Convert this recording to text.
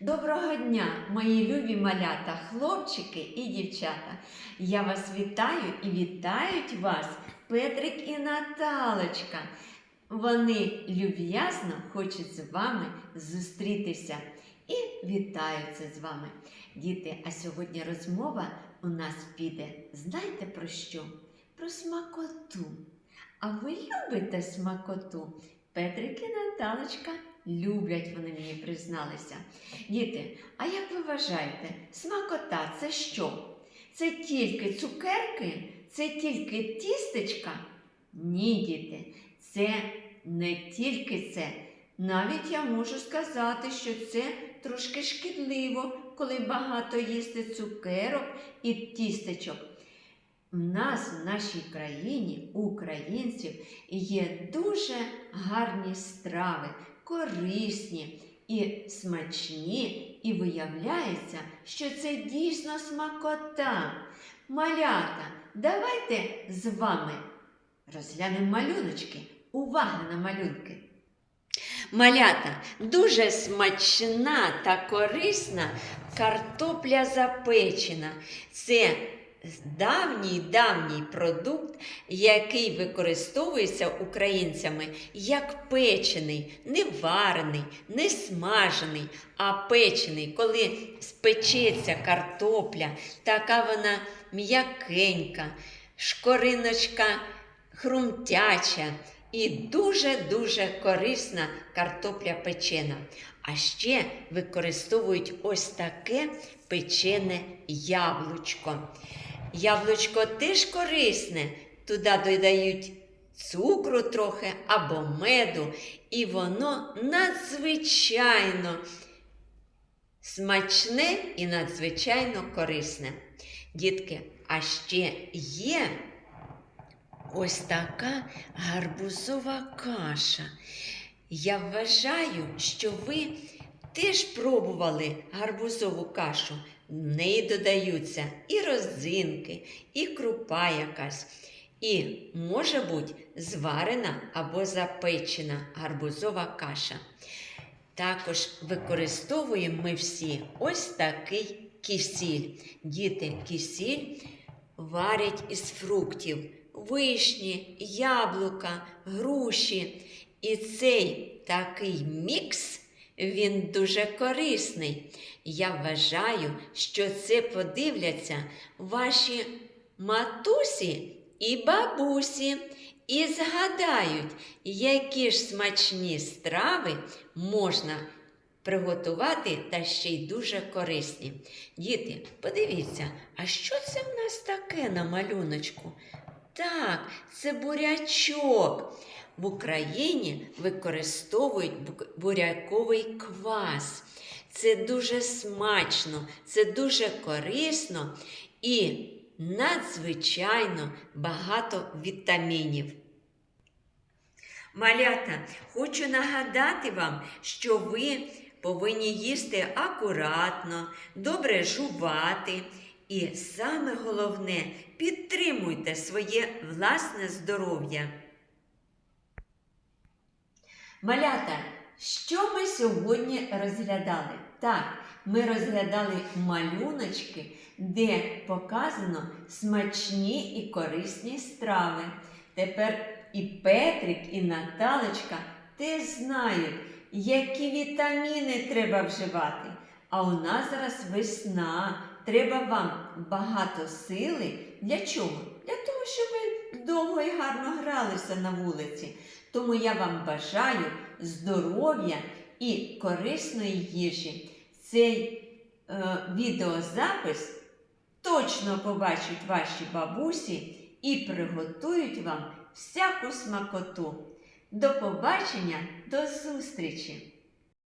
Доброго дня, мої любі малята, хлопчики і дівчата. Я вас вітаю і вітають вас Петрик і Наталочка. Вони люб'язно хочуть з вами зустрітися і вітаються з вами. Діти, а сьогодні розмова у нас піде. Знаєте про що? Про смакоту. А ви любите смакоту? Петрик і Наталочка люблять, вони мені призналися. Діти, а як ви вважаєте, смакота це що? Це тільки цукерки? Це тільки тістечка? Ні, діти, це не тільки це. Навіть я можу сказати, що це трошки шкідливо, коли багато їсти цукерок і тістечок. У нас в нашій країні, українців, є дуже гарні страви, корисні і смачні, і виявляється, що це дійсно смакота. Малята, давайте з вами розглянемо малюночки. Увага на малюнки. Малята, дуже смачна та корисна картопля запечена. Це давній давній продукт, який використовується українцями як печений, не варений, не смажений, а печений, коли спечеться картопля, така вона м'якенька, шкориночка хрумтяча і дуже-дуже корисна картопля печена. А ще використовують ось таке печене яблучко. Яблучко теж корисне, туди додають цукру трохи або меду, і воно надзвичайно смачне і надзвичайно корисне. Дітки, а ще є ось така гарбузова каша. Я вважаю, що ви теж пробували гарбузову кашу. В неї додаються і розинки, і крупа якась. І може бути зварена або запечена гарбузова каша. Також використовуємо ми всі ось такий кисіль. Діти, кисіль варять із фруктів, вишні, яблука, груші. І цей такий мікс, він дуже корисний. Я вважаю, що це подивляться ваші матусі і бабусі. І згадають, які ж смачні страви можна приготувати та ще й дуже корисні. Діти, подивіться, а що це в нас таке на малюночку? Так, це бурячок. В Україні використовують буряковий квас. Це дуже смачно, це дуже корисно і надзвичайно багато вітамінів. Малята, хочу нагадати вам, що ви повинні їсти акуратно, добре жувати. І саме головне підтримуйте своє власне здоров'я. Малята, що ми сьогодні розглядали? Так, ми розглядали малюночки, де показано смачні і корисні страви. Тепер і Петрик, і Наталочка теж знають, які вітаміни треба вживати. А у нас зараз весна. Треба вам багато сили. Для чого? Для того, щоб ви довго і гарно гралися на вулиці. Тому я вам бажаю здоров'я і корисної їжі. Цей е, відеозапис точно побачать ваші бабусі і приготують вам всяку смакоту. До побачення, до зустрічі!